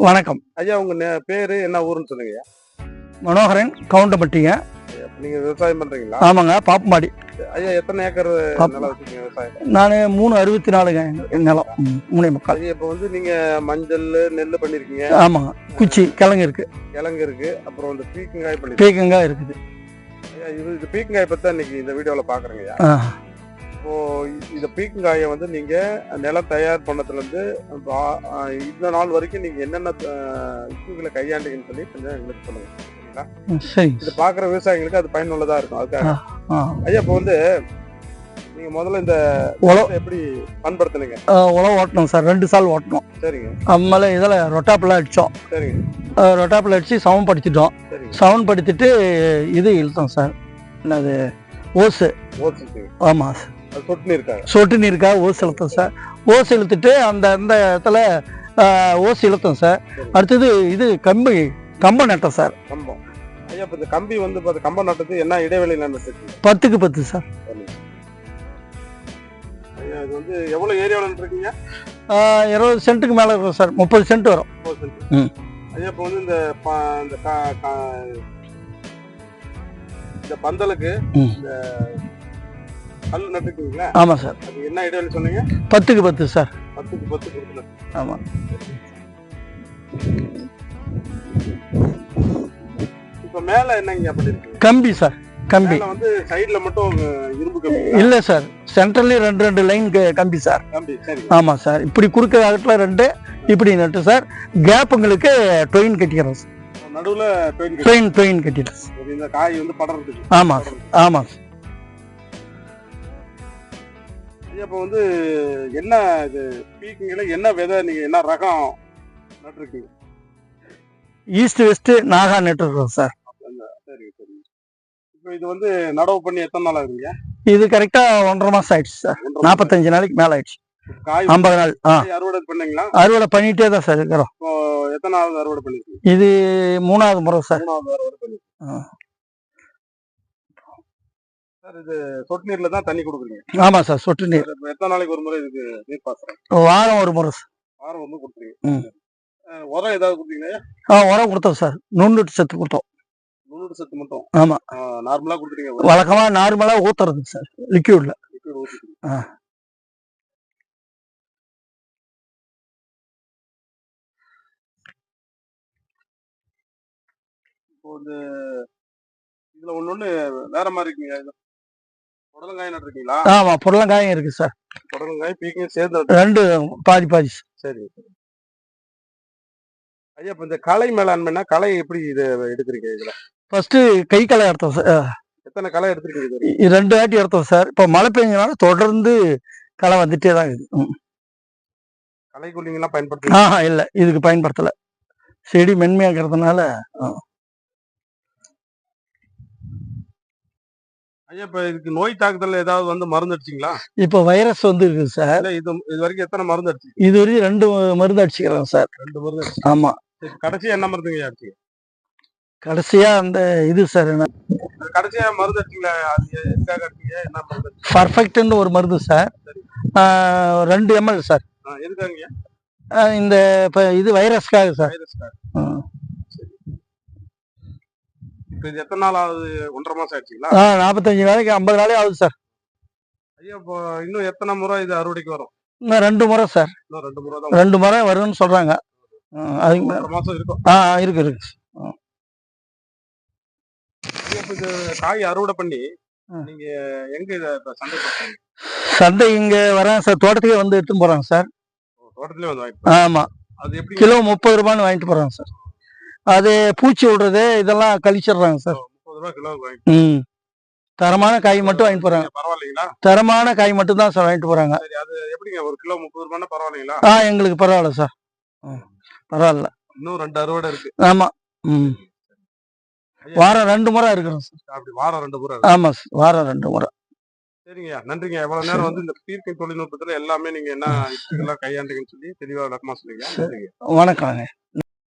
வணக்கம். ஐயா உங்க பேரு என்ன ஊருன்னு சொல்லுங்க. மனோகரன் கவுண்டம்பட்டிங்க நீங்க விவசாயம் பண்றீங்களா? ஆமாங்க பாப்பமாடி ஐயா எத்தனை ஏக்கர் விவசாயம் நான் மூணு அறுபத்தி நாலுங்க நிலம் மூணே முக்கால். ஐயா இப்ப வந்து நீங்க மஞ்சள் நெல் பண்ணிருக்கீங்க. ஆமாங்க குச்சி கிழங்கு இருக்கு. கிழங்கு இருக்கு அப்புறம் வந்து பீக்கங்காய் பண்ணி பீக்கங்கா இருக்குது. இது பீக்கங்காய் பத்தி இன்னைக்கு இந்த வீடியோல பாக்குறேங்க ஐயா ஆ, இப்போ இ- இந்த பீக்கங்காயை வந்து நீங்க நிலம் தயார் பண்ணதுல இருந்து பா- ஆ, இந்த நாள் வரைக்கும் நீங்க என்னென்ன யுக்திகளை கையாண்டீங்கன்னு சொல்லி கொஞ்சம் எங்களுக்கு சொல்லுங்க. சரிங்களா? ம், சரி. இது பாக்குற விவசாயிகளுக்கு அது பயனுள்ளதா இருக்கும். அதுக்காக. ஐயா இப்போ வந்து நீங்க முதல்ல இந்த உழவு எப்படி பண்படுத்துனீங்க ஆ, உழவு ஓட்டணும் சார். ரெண்டு சால் ஓட்டணும். சரிங்க. அம்மால இதில் ரொட்டாப்பில் அடித்தோம். சரிங்க. ரொட்டாப்பில் அடித்து சமப்படுத்திட்டோம் சரிங்க. சமன்படுத்திட்டு இது இழுத்தோம் சார். என்னது? ஓசு. ஆமாம் சொட்டு நீருக்காக ஓசு இழுத்தோம் சார். ஓசு இழுத்துட்டு அந்த அந்த இடத்துல ஓசு இழுத்தோம் சார். அடுத்தது இது கம்பி கம்பம் நட்டோம் சார். கம்பம். ஐயா இப்போ இந்த கம்பி வந்து அந்த கம்பம் நட்டது என்ன இடைவெளியில நட்டுருக்கீங்க பத்துக்கு பத்து சார். ஐயா இது வந்து எவ்வளவு ஏரியாவில் இருக்கீங்க? இருபது சென்ட்டுக்கு மேலே இருக்கும் சார். முப்பது சென்ட் வரும். ஐயா இப்போ வந்து இந்த இந்த பந்தலுக்கு கல் நட்டுருக்கீங்களா? ஆமாம் சார். அது என்ன இடைவெளி சொன்னீங்க? பத்துக்கு பத்து சார். பத்துக்கு பத்து கொடுத்துல ஆமாம் இப்போ மேல என்னங்க பண்ணிருக்கீங்க கம்பி சார் கம்பி. வந்து சைடுல மட்டும் இரும்பு கம்பி இல்லை சார் சென்ட்ரல்லையும் ரெண்டு ரெண்டு லைன் கம்பி சார். கம்பி சரி. ஆமாம் சார் இப்படி குறுக்க அகட்டில் ரெண்டு இப்படி நட்டு சார். கேப்புங்களுக்கு டொயின் கட்டிக்கிறோம் சார். நடுவுல பெயின் கட்டி டொயின் டொயின் கட்டிடுறோம் சார் ஒரு இந்த காய் வந்து படறதுக்கு. சார் ஐயா இப்போ வந்து என்ன இது பீக்கிங்ல என்ன விதை நீங்க என்ன ரகம் நட்டுருக்கீங்க? ஈஸ்ட் வெஸ்ட்டு நாகா நட்டுருக்கோம் சார் சரி சரி இப்போ இது வந்து நடவு பண்ணி எத்தனை நாள் ஆகுதுங்க? இது கரெக்டாக ஒன்றரை மாதம் ஆயிடுச்சு சார். நாற்பத்தஞ்சு நாளைக்கு மேலே ஆயிடுச்சு. ஐம்பது நாள் அறுவடை பண்ணீங்களா? அறுவடை பண்ணிகிட்டே தான் சார் இருக்கிறோம். எத்தனாவது அறுவடை பண்ணிருக்கீங்க? இது மூணாவது முறை சார். இது சொட்டு நீர்ல தான் தண்ணி கொடுக்குறீங்க. ஆமாம் சார் சொட்டு நீர். எத்தனை நாளைக்கு ஒரு முறை இதுக்கு நீர் பாசனம்? வாரம் ஒரு முறை சார். வாரம் வந்து கொடுத்துருங்க உரம் ஏதாவது கொடுத்தீங்களா ஆ உரம் கொடுத்தோம் சார். நுண்ணுட்டு சத்து கொடுத்தோம். நுண்ணூறு சத்து மட்டும்? ஆமா. நார்மலா கொடுத்துருங்க வழக்கமாக நார்மலாக ஊத்துறது சார் லிக்யூடில். வந்து இதுல ஒண்ணு ஒண்ணு வேற மாதிரி இருக்குங்க. இது புடலங்காய் நட்டுருக்கீங்களா ஆமாம் புடலங்காயும் இருக்குது சார் புடலங்காய் பீக்கையும் சேர்ந்து ரெண்டு பாதி பாதி. சார். ஐயா இப்ப இந்த களை மேலாண்மைனா களை எப்படி இது எடுக்கிறீங்க இதுல? ஃபர்ஸ்ட் கை களை எடுத்தோம் சார் எத்தனை களை எடுத்திருக்கீங்க ரெண்டு வாட்டி எடுத்தோம் சார் இப்போ மழை பெஞ்சனால தொடர்ந்து களை வந்துட்டே தான் இருக்குது. களை கொல்லிங்கெல்லாம் பயன்படுத்தி ஆஹா இல்லை. இதுக்கு பயன்படுத்தலை. செடி மென்மையாக்கிறதுனால ஐயா இப்ப இதுக்கு நோய் தாக்குதல் ஏதாவது வந்து மருந்து அடிச்சிங்களா? இப்போ வைரஸ் வந்து இருக்குது சார். இல்ல இது இது வரைக்கும் எத்தனை மருந்து அடிச்சு இது வரையும் ரெண்டு மருந்து அடிச்சுக்கிறோம் சார். ரெண்டு மருந்து அடிச்சு ஆமாம் சரி, கடைசியா என்ன மருந்துங்க அடிச்சீங்க? கடைசியாக அந்த இது சார் என்ன? கடைசியா மருந்து அடிச்சீங்களா? அது எதுக்காக அடிச்சீங்க? என்ன மருந்து? பர்ஃபெக்ட்னு ஒரு மருந்து சார். ரெண்டு எம்எல் சார். எதுக்காங்க இந்த இப்போ இது வைரஸ்க்காக சார். வைரஸ்க்காக. இப்ப இது எத்தனை நாள் ஆகுது? ஒன்றரை மாசம் ஆயிடுச்சுங்களா? ஆ நாற்பத்தஞ்சு நாளைக்கு ஐம்பது நாளே ஆகுது சார். ஐயா இப்போ இன்னும் எத்தனை முறை இது அறுவடைக்கு வரும்? இன்னும் ரெண்டு முறை சார். இன்னும் ரெண்டு முறை தான் ரெண்டு முறை வரும்னு சொல்றாங்க. அதுக்கு மே- ஒன்றரை மாசம் இருக்கும். ஆ இருக்கு இருக்கு. ஐயா, இப்ப இது காய் அறுவடை பண்ணி ம். நீங்க எங்க இதை இப்ப சந்தைப்படுத்துறீங்க சந்தை இங்க வராங்க சார். தோட்டத்துக்கே வந்து எடுத்துன்னு போறாங்க சார். தோட்டத்திலே வந்து வாங்கிட்டு ஆமா. அது எப்படி? கிலோ முப்பது ரூபான்னு வாங்கிட்டு போறாங்க சார். அது பூச்சி விடுறது இதெல்லாம் கழிச்சிடுறாங்க சார். ரூபாய் ம். தரமான காய் மட்டும் வாங்கிட்டு போறாங்க. பரவாயில்லைங்களா? தரமான காய் மட்டும் தான் சார் வாங்கிட்டு போறாங்க. சரி அது எப்படிங்க ஒரு கிலோ முப்பது ரூபாய்னா பரவாயில்லைங்களா? ஆ எங்களுக்கு பரவாயில்ல சார். பரவாயில்ல. இன்னும் ரெண்டு அறுவடை இருக்கு. ஆமா ம். வாரம் ரெண்டு முறை இருக்கிறோம் சார். அப்படி வாரம் ரெண்டு முறை ஆமா சார் வாரம் ரெண்டு முறை. சரிங்க நன்றிங்க. எவ்வளவு நேரம் வந்து இந்த தீர்க்கை தொழில்நுட்பத்துல எல்லாமே நீங்க என்ன கையாண்டீங்கன்னு சொல்லி தெளிவா விளக்கமா சொன்னீங்க. வணக்கங்க.